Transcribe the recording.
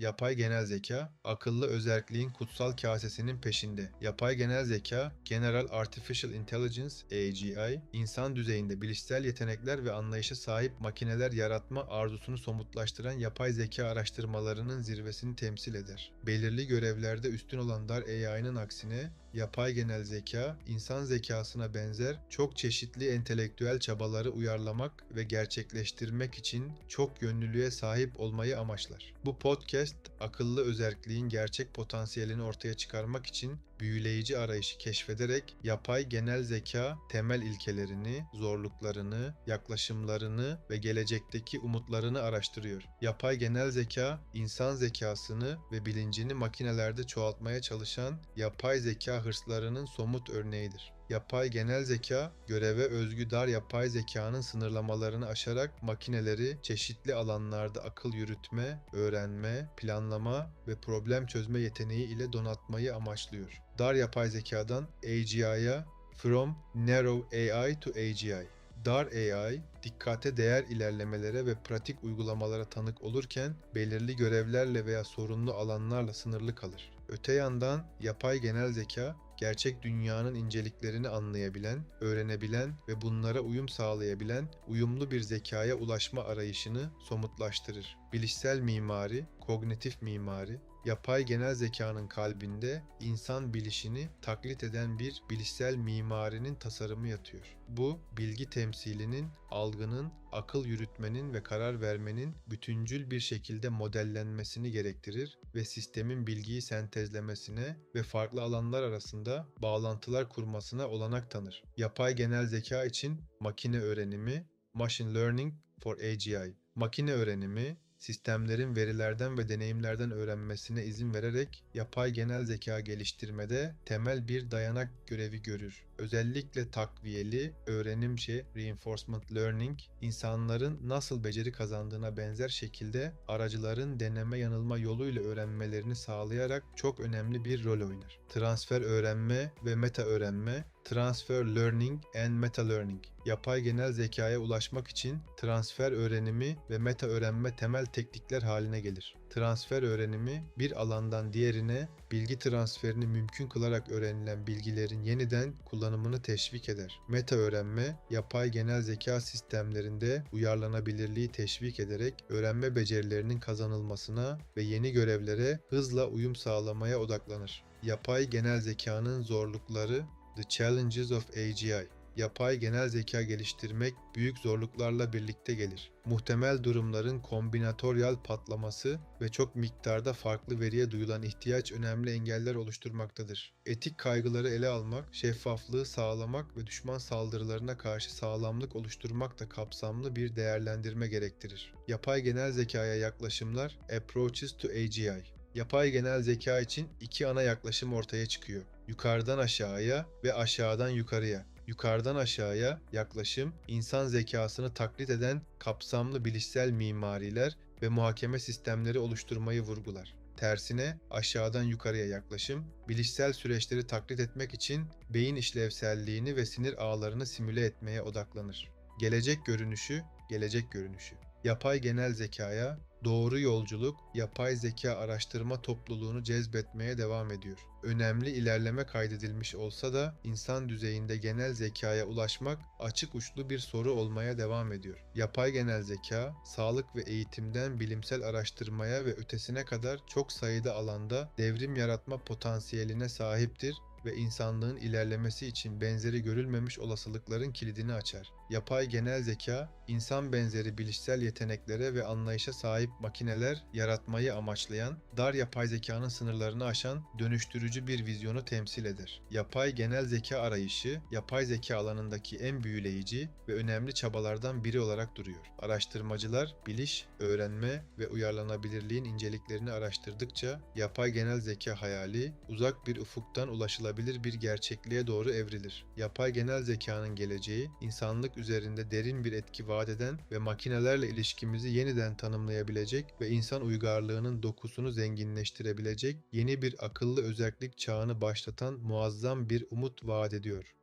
Yapay genel zeka, akıllı özerkliğin kutsal kasesinin peşinde. Yapay genel zeka, General Artificial Intelligence AGI, insan düzeyinde bilişsel yetenekler ve anlayışa sahip makineler yaratma arzusunu somutlaştıran yapay zeka araştırmalarının zirvesini temsil eder. Belirli görevlerde üstün olan dar AI'nın aksine Yapay genel zeka, insan zekasına benzer çok çeşitli entelektüel çabaları uyarlamak ve gerçekleştirmek için çok yönlülüğe sahip olmayı amaçlar. Bu podcast, akıllı özerkliğin gerçek potansiyelini ortaya çıkarmak için büyüleyici arayışı keşfederek yapay genel zeka temel ilkelerini, zorluklarını, yaklaşımlarını ve gelecekteki umutlarını araştırıyor. Yapay genel zeka, insan zekasını ve bilincini makinelerde çoğaltmaya çalışan yapay zeka hırslarının somut örneğidir. Yapay genel zeka, göreve özgü dar yapay zekanın sınırlamalarını aşarak makineleri çeşitli alanlarda akıl yürütme, öğrenme, planlama ve problem çözme yeteneği ile donatmayı amaçlıyor. Dar yapay zekadan AGI'ya From Narrow AI to AGI Dar AI, dikkate değer ilerlemelere ve pratik uygulamalara tanık olurken belirli görevlerle veya sorunlu alanlarla sınırlı kalır. Öte yandan yapay genel zeka gerçek dünyanın inceliklerini anlayabilen, öğrenebilen ve bunlara uyum sağlayabilen uyumlu bir zekaya ulaşma arayışını somutlaştırır. Bilişsel mimari, kognitif mimari, yapay genel zekanın kalbinde insan bilişini taklit eden bir bilişsel mimarinin tasarımı yatıyor. Bu bilgi temsilinin, algının, akıl yürütmenin ve karar vermenin bütüncül bir şekilde modellenmesini gerektirir ve sistemin bilgiyi sentezlemesine ve farklı alanlar arasında bağlantılar kurmasına olanak tanır. Yapay genel zeka için makine öğrenimi, machine learning for AGI. Makine öğrenimi, sistemlerin verilerden ve deneyimlerden öğrenmesine izin vererek yapay genel zeka geliştirmede temel bir dayanak görevi görür. Özellikle takviyeli öğrenimci reinforcement learning insanların nasıl beceri kazandığına benzer şekilde aracıların deneme yanılma yoluyla öğrenmelerini sağlayarak çok önemli bir rol oynar. Transfer öğrenme ve meta öğrenme Transfer Learning and Meta Learning. Yapay genel zekaya ulaşmak için transfer öğrenimi ve meta öğrenme temel teknikler haline gelir. Transfer öğrenimi bir alandan diğerine bilgi transferini mümkün kılarak öğrenilen bilgilerin yeniden kullanımını teşvik eder. Meta öğrenme, yapay genel zeka sistemlerinde uyarlanabilirliği teşvik ederek öğrenme becerilerinin kazanılmasına ve yeni görevlere hızla uyum sağlamaya odaklanır. Yapay genel zekanın zorlukları The Challenges of AGI Yapay genel zeka geliştirmek büyük zorluklarla birlikte gelir. Muhtemel durumların kombinatoryal patlaması ve çok miktarda farklı veriye duyulan ihtiyaç önemli engeller oluşturmaktadır. Etik kaygıları ele almak, şeffaflığı sağlamak ve düşman saldırılarına karşı sağlamlık oluşturmak da kapsamlı bir değerlendirme gerektirir. Yapay genel zekaya yaklaşımlar Approaches to AGI Yapay genel zeka için iki ana yaklaşım ortaya çıkıyor. Yukarıdan aşağıya ve aşağıdan yukarıya. Yukarıdan aşağıya yaklaşım, insan zekasını taklit eden kapsamlı bilişsel mimariler ve muhakeme sistemleri oluşturmayı vurgular. Tersine aşağıdan yukarıya yaklaşım, bilişsel süreçleri taklit etmek için beyin işlevselliğini ve sinir ağlarını simüle etmeye odaklanır. Gelecek görünüşü, gelecek görünüşü. Yapay genel zekaya doğru yolculuk yapay zeka araştırma topluluğunu cezbetmeye devam ediyor. Önemli ilerleme kaydedilmiş olsa da insan düzeyinde genel zekaya ulaşmak açık uçlu bir soru olmaya devam ediyor. Yapay genel zeka, sağlık ve eğitimden bilimsel araştırmaya ve ötesine kadar çok sayıda alanda devrim yaratma potansiyeline sahiptir ve insanlığın ilerlemesi için benzeri görülmemiş olasılıkların kilidini açar. Yapay genel zeka, insan benzeri bilişsel yeteneklere ve anlayışa sahip makineler yaratmayı amaçlayan, dar yapay zekanın sınırlarını aşan dönüştürücü bir vizyonu temsil eder. Yapay genel zeka arayışı, yapay zeka alanındaki en büyüleyici ve önemli çabalardan biri olarak duruyor. Araştırmacılar, biliş, öğrenme ve uyarlanabilirliğin inceliklerini araştırdıkça yapay genel zeka hayali uzak bir ufuktan ulaşılabilir bir gerçekliğe doğru evrilir. Yapay genel zekanın geleceği, insanlık üzerinde derin bir etki vaat eden ve makinelerle ilişkimizi yeniden tanımlayabilecek ve insan uygarlığının dokusunu zenginleştirebilecek yeni bir akıllı özellik çağını başlatan muazzam bir umut vaat ediyor.